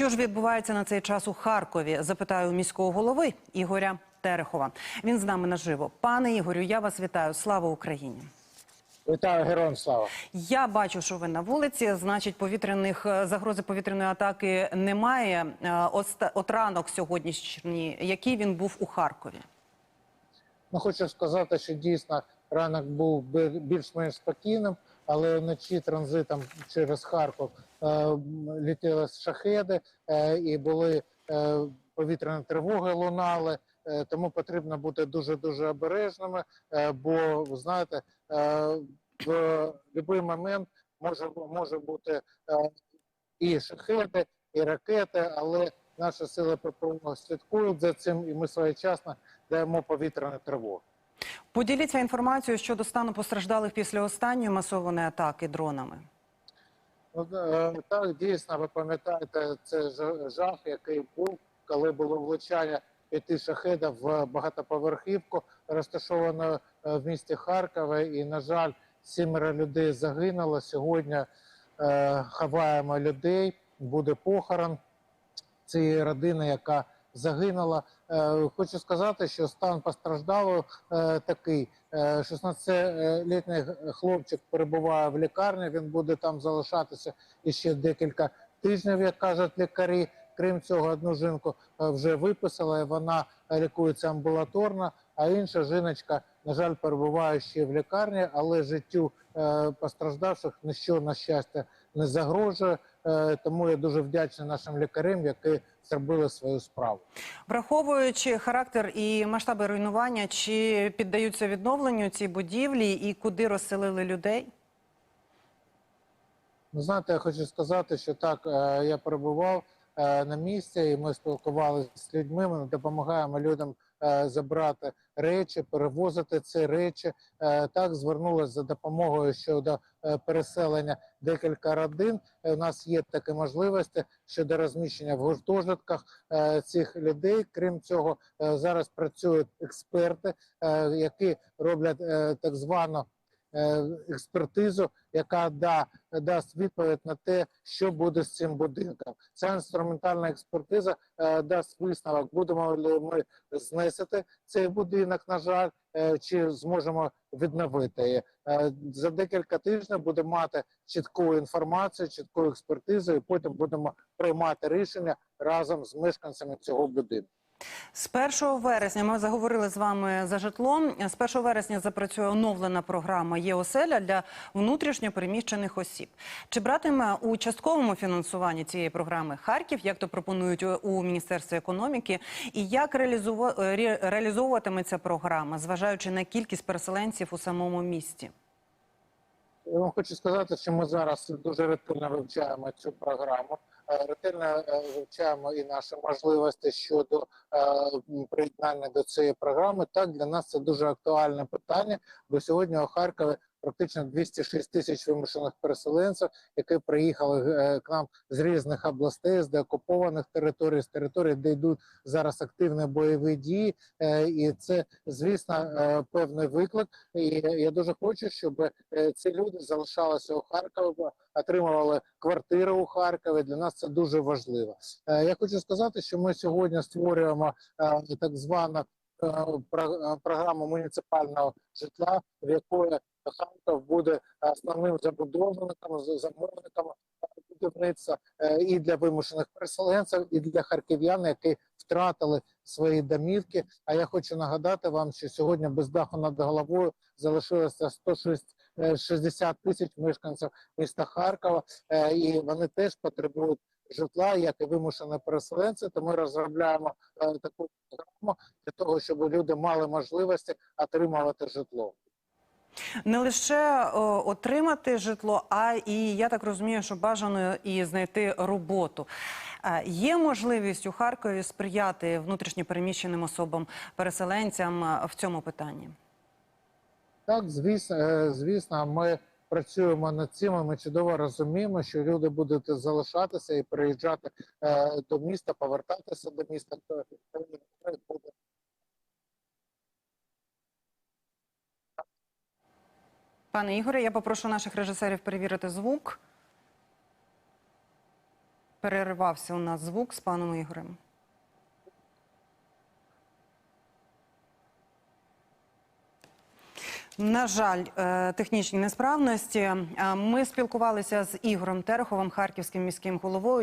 Що ж відбувається на цей час у Харкові? Запитаю міського голови Ігоря Терехова. Він з нами наживо. Пане Ігорю, я вас вітаю. Слава Україні! Вітаю героям слава. Я бачу, що ви на вулиці. Значить, повітряних е, загрози повітряної атаки немає. Е, оста- От ранок сьогоднішній, який він був у Харкові. Ну хочу сказати, що дійсно ранок був більш-менш спокійним, але вночі транзитом через Харків е, літіли шахеди е, і були е, повітряні тривоги лунали. Тому потрібно бути дуже дуже обережними, бо знаєте, в будь-який момент може може бути і шахеди, і ракети, але наші сили ППО слідкують за цим, і ми своєчасно даємо повітряну тривогу. Поділіться інформацією щодо стану постраждалих після останньої масованої атаки дронами. Ну, е, так, дійсно, ви пам'ятаєте, це жах, який був, коли було влучання п'яти шахедів в багатоповерхівку, розташовану е, в місті Харкові. І, на жаль, сімеро людей загинуло. Сьогодні е, ховаємо людей, буде похорон цієї родини, яка загинула. Е, Хочу сказати, що стан постраждалого е, такий. Е, 16-літній хлопчик перебуває в лікарні. Він буде там залишатися іще декілька тижнів, як кажуть лікарі. Крім цього, одну жінку е, вже виписала, вона лікується амбулаторно. А інша жіночка, на жаль, перебуває ще в лікарні, але життю е, постраждавших ніщо на щастя не загрожує. Е, Тому я дуже вдячний нашим лікарям, які зробили свою справу. Враховуючи характер і масштаби руйнування, чи піддаються відновленню ці будівлі і куди розселили людей? Ну, знаєте, я хочу сказати, що так, е, я перебував е, на місці, і ми спілкувалися з людьми. Ми допомагаємо людям забрати речі, перевозити ці речі. Е, Так, звернулися за допомогою щодо е, переселення декілька родин. Е, У нас є такі можливості щодо розміщення в гуртожитках е, цих людей. Крім цього, е, зараз працюють експерти, е, які роблять е, так звану е, експертизу, яка да, дасть відповідь на те, що буде з цим будинком. Ця інструментальна експертиза е, дасть висновок, будемо ли ми знесити цей будинок, на жаль, е, чи зможемо відновити. Е, за декілька тижнів будемо мати чітку інформацію, чітку експертизу, і потім будемо приймати рішення разом з мешканцями цього будинку. З 1 вересня ми заговорили з вами за житло. З 1 вересня запрацює оновлена програма «Є-оселя» для внутрішньо переміщених осіб. Чи братиме у частковому фінансуванні цієї програми Харків, як то пропонують у- Міністерстві економіки, і як реалізовуватиметься програма, зважаючи на кількість переселенців у самому місті? Я вам хочу сказати, що ми зараз дуже ретельно вивчаємо цю програму. Е, Ретельно е, вивчаємо і наші можливості щодо е, приєднання до цієї програми. Так для нас це дуже актуальне питання, бо сьогодні у Харкові практично 206 тисяч вимушених переселенців, які приїхали е, к нам з різних областей, з деокупованих територій, з територій, де йдуть зараз активні бойові дії. Е, І це, звісно, е, певний виклик. І я дуже хочу, щоб ці люди залишалися у Харкові, отримували квартири у Харкові. Для нас це дуже важливо. Я хочу сказати, що ми сьогодні створюємо так звану про- програму муніципального житла, в якої Харків буде основним забудовником, замовником будівництва е, і для вимушених переселенців, і для харків'ян, які втратили свої домівки. А я хочу нагадати вам, що сьогодні без даху над головою залишилося 160 тисяч мешканців міста Харкова, е, і вони теж потребують житла, як і вимушені переселенці. То ми розробляємо е, таку програму для того, щоб люди мали можливості отримувати житло. Не лише о, отримати житло, а і я так розумію, що бажано і знайти роботу. Е, Є можливість у Харкові сприяти внутрішньо переміщеним особам, переселенцям е, в цьому питанні? Так, звісно, е, звісно, ми працюємо над цим. Ми чудово розуміємо, що люди будуть залишатися і приїжджати е, до міста, повертатися до міста. То е, буде Пане Ігоре, я попрошу наших режисерів перевірити звук. переривався у нас звук з паном Ігорем. На жаль, е, технічні несправності. Е, Ми спілкувалися з Ігорем Тереховим, харківським міським головою.